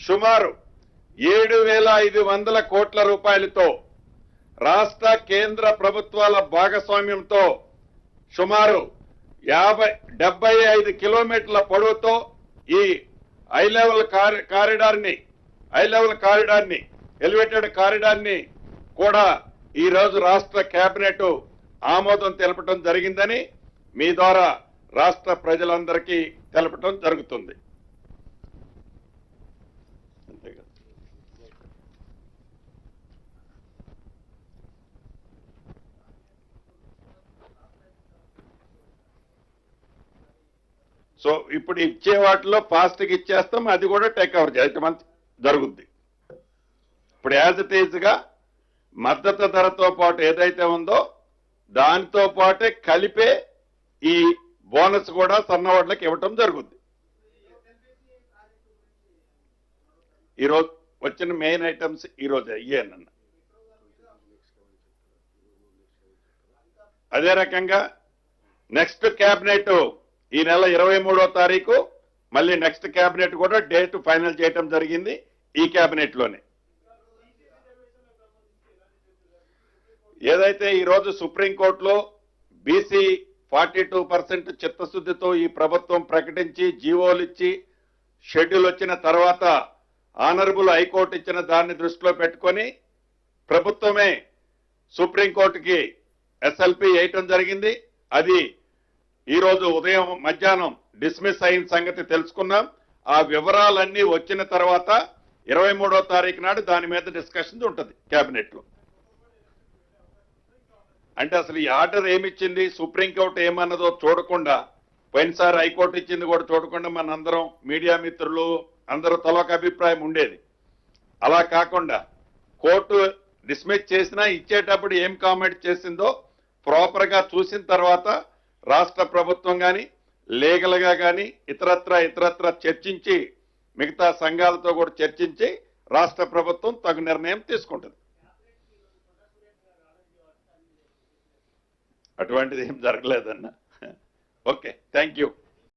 సుమారు ఏడు వేల ఐదు వందల కోట్ల రూపాయలతో రాష్ట్ర కేంద్ర ప్రభుత్వాల భాగస్వామ్యంతో సుమారు యాభై డెబ్బై ఐదు కిలోమీటర్ల పొడవుతో ఈ హై లెవెల్ కారిడార్ని హై లెవెల్ కారిడార్ని ఎలివేటెడ్ కారిడార్ని కూడా ఈ రోజు రాష్ట్ర కేబినెట్ ఆమోదం తెలపడం జరిగిందని మీ ద్వారా రాష్ట్ర ప్రజలందరికీ తెలపడం జరుగుతుంది అంతే కదా. సో ఇప్పుడు ఇచ్చే వాటిలో ఫాస్ట్గా ఇచ్చేస్తాం అది కూడా టేక్ ఓవర్ చేయటం జరుగుద్ది. ఇప్పుడు యాజ్ ఇట్ ఈజ్గా మద్దతు ధరతో పాటు ఏదైతే ఉందో దానితో పాటే కలిపే ఈ బోనస్ కూడా సన్నవాళ్ళకి ఇవ్వటం జరుగుద్ది. ఈరోజు వచ్చిన మెయిన్ ఐటమ్స్ ఈరోజు అయ్యానన్న అదే రకంగా నెక్స్ట్ క్యాబినెట్ ఈ నెల ఇరవై మూడో తారీఖు మళ్ళీ నెక్స్ట్ క్యాబినెట్ కూడా డేట్ ఫైనల్ చేయటం జరిగింది ఈ క్యాబినెట్లోనే ఏదైతే ఈరోజు సుప్రీంకోర్టులో బీసీ ఫార్టీ టూ పర్సెంట్ చిత్తశుద్ధితో ఈ ప్రభుత్వం ప్రకటించి జీవోలు ఇచ్చి షెడ్యూల్ వచ్చిన తర్వాత ఆనరబుల్ హైకోర్టు ఇచ్చిన దాన్ని దృష్టిలో పెట్టుకొని ప్రభుత్వమే సుప్రీంకోర్టుకి ఎస్ఎల్పి వేయటం జరిగింది. అది ఈ రోజు ఉదయం మధ్యాహ్నం డిస్మిస్ అయిన సంగతి తెలుసుకున్నాం. ఆ వివరాలన్నీ వచ్చిన తర్వాత ఇరవై మూడో తారీఖు నాడు దాని మీద డిస్కషన్ ఉంటుంది కేబినెట్లో అంటే అసలు ఈ ఆర్డర్ ఏమిచ్చింది? సుప్రీంకోర్టు ఏమన్నదో చూడకుండా పోయినసారి హైకోర్టు ఇచ్చింది కూడా చూడకుండా మనందరం మీడియా మిత్రులు అందరూ తలొక అభిప్రాయం ఉండేది. అలా కాకుండా కోర్టు డిస్మిస్ చేసినా ఇచ్చేటప్పుడు ఏం కామెంట్ చేసిందో ప్రాపర్గా చూసిన తర్వాత రాష్ట్ర ప్రభుత్వం కానీ లీగల్గా కానీ ఇతరత్ర ఇతరత్ర చర్చించి మిగతా సంఘాలతో కూడా చర్చించి రాష్ట్ర ప్రభుత్వం తగు నిర్ణయం తీసుకుంటుంది. అటువంటిది ఏం జరగలేదన్న. Okay thank you